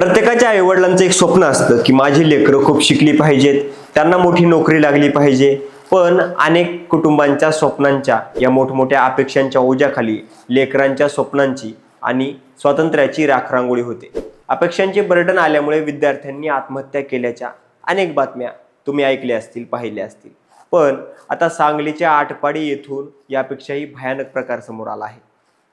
प्रत्येकाच्या आईवडिलांचं एक स्वप्न असतं की माझी लेकरं खूप शिकली पाहिजेत त्यांना मोठी नोकरी लागली पाहिजे. पण अनेक कुटुंबांच्या स्वप्नांच्या या मोठमोठ्या अपेक्षांच्या ओझ्याखाली लेकरांच्या स्वप्नांची आणि स्वातंत्र्याची राखरांगोळी होते. अपेक्षांचे बर्डन आल्यामुळे विद्यार्थ्यांनी आत्महत्या केल्याच्या अनेक बातम्या तुम्ही ऐकल्या असतील पाहिल्या असतील. पण आता सांगलीच्या आटपाडी येथून यापेक्षाही भयानक प्रकार समोर आला आहे.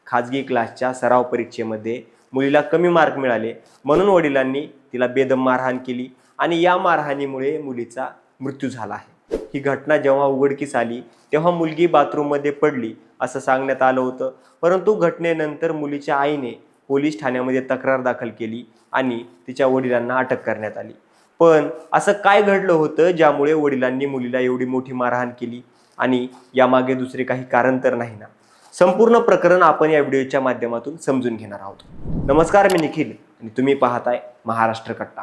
खाजगी क्लासच्या सराव परीक्षेमध्ये मुलीला कमी मार्क मिळाले. म्हणून वडिलांनी तिला बेदम मारहाण केली आणि या मारहाणीमुळे मुलीचा मृत्यू झाला आहे. ही घटना जेव्हा उघडकीस आली तेव्हा मुलगी बाथरूममध्ये पडली असं सांगण्यात आलं होतं. परंतु घटनेनंतर मुलीच्या आईने पोलीस ठाण्यामध्ये तक्रार दाखल केली आणि तिच्या वडिलांना अटक करण्यात आली. पण असं काय घडलं होतं ज्यामुळे वडिलांनी मुलीला एवढी मोठी मारहाण केली? आणि यामागे दुसरे काही कारण तर नाही ना? संपूर्ण प्रकरण आपण या व्हिडिओच्या माध्यमातून समजून घेणार आहोत. नमस्कार मी निखिल आणि तुम्ही पाहताय महाराष्ट्र कट्टा.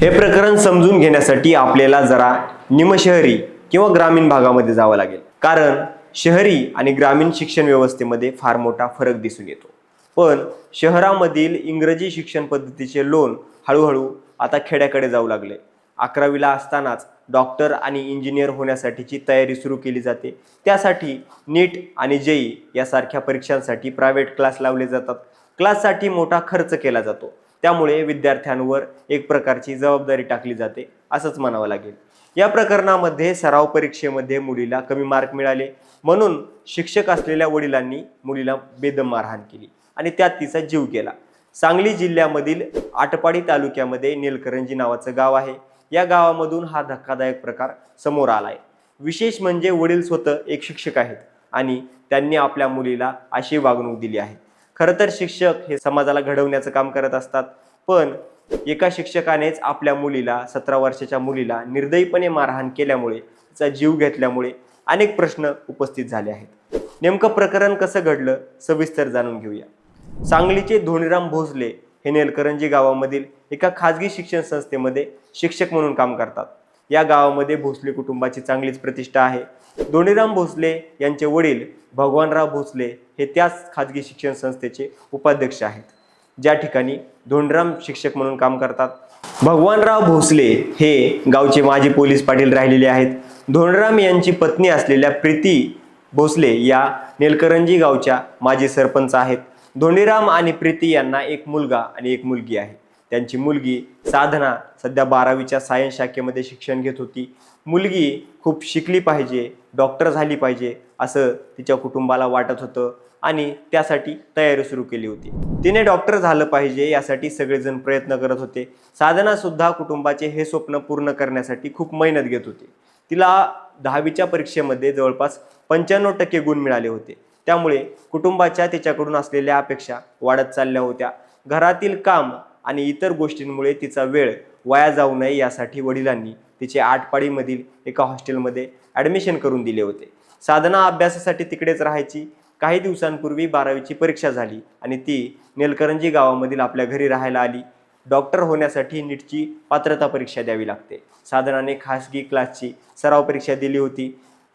हे प्रकरण समजून घेण्यासाठी आपल्याला जरा निमशहरी किंवा ग्रामीण भागामध्ये जावं लागेल. कारण शहरी आणि ग्रामीण शिक्षण व्यवस्थेमध्ये फार मोठा फरक दिसून येतो. पण शहरामधील इंग्रजी शिक्षण पद्धतीचे लोन हळूहळू आता खेड्याकडे जाऊ लागले. अकरावीला असतानाच डॉक्टर आणि इंजिनियर होण्यासाठीची तयारी सुरू केली जाते. त्यासाठी नीट आणि जेई यासारख्या परीक्षांसाठी प्रायव्हेट क्लास लावले जातात. क्लाससाठी मोठा खर्च केला जातो. त्यामुळे विद्यार्थ्यांवर एक प्रकारची जबाबदारी टाकली जाते असंच म्हणावं लागेल. या प्रकरणामध्ये सराव परीक्षेमध्ये मुलीला कमी मार्क मिळाले. म्हणून शिक्षक असलेल्या वडिलांनी मुलीला बेदम मारहाण केली आणि त्यात तिचा जीव गेला. सांगली जिल्ह्यामधील आटपाडी तालुक्यामध्ये नेलकरंजी नावाचं गाव आहे. या गावामधून हा धक्कादायक प्रकार समोर आला आहे विशेष म्हणजे वडील स्वतः एक शिक्षक आहेत आणि त्यांनी आपल्या मुलीला अशी वागणूक दिली आहे. खरं तर शिक्षक हे समाजाला घडवण्याचं काम करत असतात पण एका शिक्षकानेच आपल्या मुलीला सतरा वर्षाच्या मुलीला निर्दयीपणे मारहाण केल्यामुळे तिचा जीव घेतल्यामुळे अनेक प्रश्न उपस्थित झाले आहेत. नेमकं प्रकरण कसं घडलं सविस्तर जाणून घेऊया. सांगलीचे धोनीराम भोसले हे नेलकरंजी गावामधील एका खाजगी शिक्षण संस्थेमध्ये शिक्षक म्हणून काम करतात. या गावामध्ये भोसले कुटुंबाची चांगलीच प्रतिष्ठा आहे. धोणीराम भोसले यांचे वडील भगवानराव भोसले हे त्याच खाजगी शिक्षण संस्थेचे उपाध्यक्ष आहेत. ज्या ठिकाणी धोंडराम शिक्षक म्हणून काम करतात. भगवानराव भोसले हे गावचे माजी पोलीस पाटील राहिलेले आहेत. धोंडराम यांची पत्नी असलेल्या प्रीती भोसले या नेलकरंजी गावच्या माजी सरपंच आहेत. धोंडीराम आणि प्रीती यांना एक मुलगा आणि एक मुलगी आहे. त्यांची मुलगी साधना सध्या बारावीच्या सायन्स शाखेमध्ये शिक्षण घेत होती. मुलगी खूप शिकली पाहिजे डॉक्टर झाली पाहिजे असं तिच्या कुटुंबाला वाटत होतं आणि त्यासाठी तयारी सुरू केली होती. तिने डॉक्टर झालं पाहिजे यासाठी सगळेजण प्रयत्न करत होते. साधनासुद्धा कुटुंबाचे हे स्वप्न पूर्ण करण्यासाठी खूप मेहनत घेत होती. तिला दहावीच्या परीक्षेमध्ये जवळपास पंच्याण्णव टक्के गुण मिळाले होते. त्यामुळे कुटुंबाच्या तिच्याकडून असलेल्या अपेक्षा वाढत चालल्या होत्या. घरातील काम आणि इतर गोष्टींमुळे तिचा वेळ वाया जाऊ नये यासाठी वडिलांनी तिचे आटपाडीमधील एका हॉस्टेलमध्ये ॲडमिशन करून दिले होते. साधना अभ्यासासाठी तिकडेच राहायची. काही दिवसांपूर्वी बारावीची परीक्षा झाली आणि ती नेलकरंजी गावामधील आपल्या घरी राहायला आली. डॉक्टर होण्यासाठी नीटची पात्रता परीक्षा द्यावी लागते. साधनाने खासगी क्लासची सराव परीक्षा दिली होती.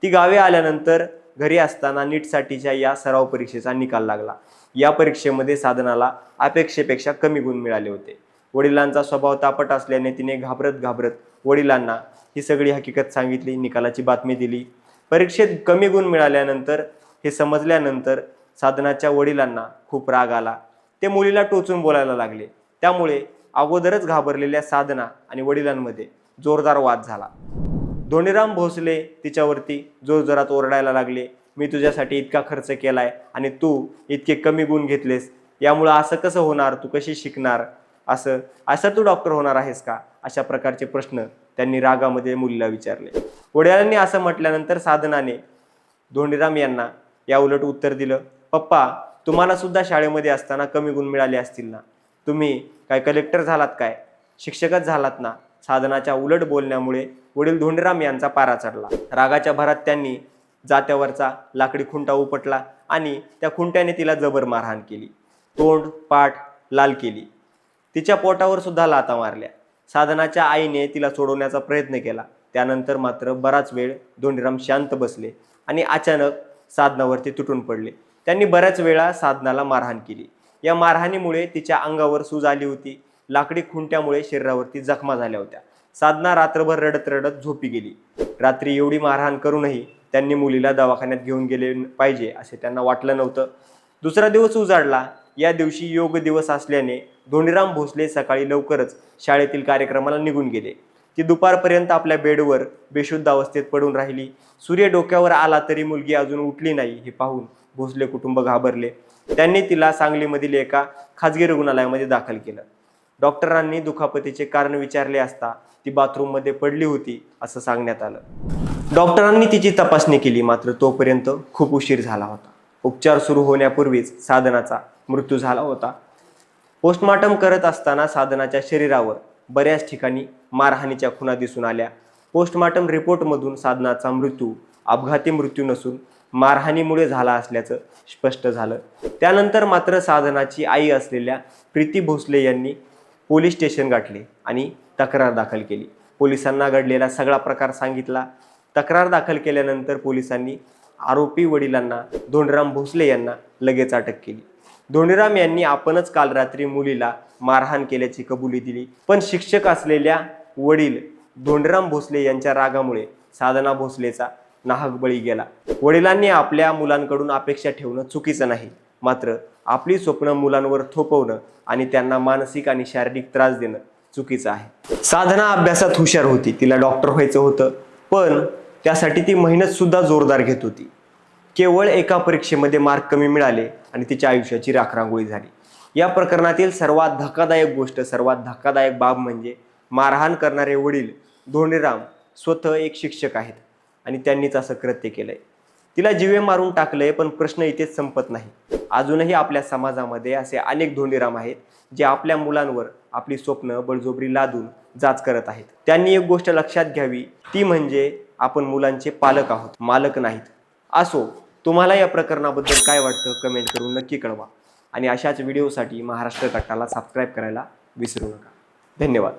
ती गावी आल्यानंतर घरी असताना नीटसाठीच्या या सराव परीक्षेचा निकाल लागला. या परीक्षेमध्ये साधनाला अपेक्षेपेक्षा कमी गुण मिळाले होते. वडिलांचा स्वभाव तापट असल्याने तिने घाबरत घाबरत वडिलांना ही सगळी हकीकत सांगितली निकालाची बातमी दिली. परीक्षेत कमी गुण मिळाल्यानंतर हे समजल्यानंतर साधनाच्या वडिलांना खूप राग आला. ते मुलीला टोचून बोलायला लागले. त्यामुळे अगोदरच घाबरलेल्या साधना आणि वडिलांमध्ये जोरदार वाद झाला. धोनीराम भोसले तिच्यावरती जोरजोरात ओरडायला लागले मी तुझ्यासाठी इतका खर्च केलाय आणि तू इतके कमी गुण घेतलेस यामुळं असं कसं होणार? तू कशी शिकणार? असं असं तू डॉक्टर होणार आहेस का? अशा प्रकारचे प्रश्न त्यांनी रागामध्ये मुलीला विचारले. वडिलांनी असं म्हटल्यानंतर साधनाने धोंडीराम यांना या उलट उत्तर दिलं पप्पा तुम्हाला सुद्धा शाळेमध्ये असताना कमी गुण मिळाले असतील ना? तुम्ही काय कलेक्टर झालात काय? शिक्षकच झालात ना? साधनाच्या उलट बोलण्यामुळे वडील धोंडीराम यांचा पारा चढला. रागाच्या भरात त्यांनी जात्यावरचा लाकडी खुंटा उपटला आणि त्या खुंट्याने तिला जबर मारहाण केली. तोंड पाठ लाल केली. तिच्या पोटावर सुद्धा लाता मारल्या. साधनाच्या आईने तिला सोडवण्याचा प्रयत्न केला. त्यानंतर मात्र बराच वेळ धोंडीराम शांत बसले आणि अचानक साधनावरती तुटून पडले. त्यांनी बऱ्याच वेळा साधनाला मारहाण केली. या मारहाणीमुळे तिच्या अंगावर सूज आली होती. लाकडी खुंट्यामुळे शरीरावरती जखमा झाल्या होत्या. साधना रात्रभर रडत रडत झोपी गेली. रात्री एवढी मारहाण करूनही त्यांनी मुलीला दवाखान्यात घेऊन गेले पाहिजे असे त्यांना वाटलं नव्हतं. दुसरा दिवस उजाडला. या दिवशी योग दिवस असल्याने धोंडीराम भोसले सकाळी लवकरच शाळेतील कार्यक्रमाला निघून गेले. ती दुपारपर्यंत आपल्या बेडवर बेशुद्ध अवस्थेत पडून राहिली. सूर्य डोक्यावर आला तरी मुलगी अजून उठली नाही हे पाहून भोसले कुटुंब घाबरले. त्यांनी तिला सांगलीमधील एका खाजगी रुग्णालयामध्ये दाखल केलं. डॉक्टरांनी दुखापतीचे कारण विचारले असता ती बाथरूममध्ये पडली होती असं सांगण्यात आलं. डॉक्टरांनी तिची तपासणी केली मात्र तोपर्यंत खूप उशीर झाला होता. उपचार सुरू होण्यापूर्वीच साधनाचा मृत्यू झाला होता. पोस्टमॉर्टम करत असताना साधनाच्या शरीरावर बऱ्याच ठिकाणी मारहाणीच्या खुणा दिसून आल्या. पोस्टमॉर्टम रिपोर्टमधून साधनाचा मृत्यू अपघाती मृत्यू नसून मारहाणीमुळे झाला असल्याचं स्पष्ट झालं. त्यानंतर मात्र साधनाची आई असलेल्या प्रीती भोसले यांनी पोलीस स्टेशन गाठले आणि तक्रार दाखल केली. पोलिसांना घडलेला सगळा प्रकार सांगितला. तक्रार दाखल केल्यानंतर पोलिसांनी आरोपी वडिलांना धोंडराम भोसले यांना लगेच अटक केली. धोंडीराम यांनी आपणच काल रात्री मुलीला मारहाण केल्याची कबुली दिली. पण शिक्षक असलेल्या वडील धोंडीराम भोसले यांच्या रागामुळे साधना भोसलेचा नाहक बळी गेला. वडिलांनी आपल्या मुलांकडून अपेक्षा ठेवणं चुकीचं नाही. मात्र आपली स्वप्न मुलांवर थोपवणं आणि त्यांना मानसिक आणि शारीरिक त्रास देणं चुकीचं आहे. साधना अभ्यासात हुशार होती. तिला डॉक्टर व्हायचं होतं. पण त्यासाठी ती मेहनत सुद्धा जोरदार घेत होती. केवळ एका परीक्षेमध्ये मार्क कमी मिळाले आणि तिच्या आयुष्याची राखरांगोळी झाली. या प्रकरणातील सर्वात धक्कादायक गोष्ट सर्वात धक्कादायक बाब म्हणजे मारहाण करणारे वडील धोंडीराम स्वतः एक शिक्षक आहेत आणि त्यांनीच असं कृत्य केलंय. तिला जिवे मारून टाकलंय पण प्रश्न इथेच संपत नाही. अजूनही आपल्या समाजामध्ये असे अनेक धोंडीराम आहेत जे आपल्या मुलांवर आपली स्वप्न बळजोबरी लादून जाच करत आहेत. त्यांनी एक गोष्ट लक्षात घ्यावी ती म्हणजे आपण मुलांचे पालक आहोत मालक नाहीत. असो तुम्हाला या प्रकरणाबद्दल काय वाटतं कमेंट करून नक्की कळवा. आणि अशाच व्हिडिओसाठी महाराष्ट्र कट्टाला सबस्क्राईब करायला विसरू नका. धन्यवाद.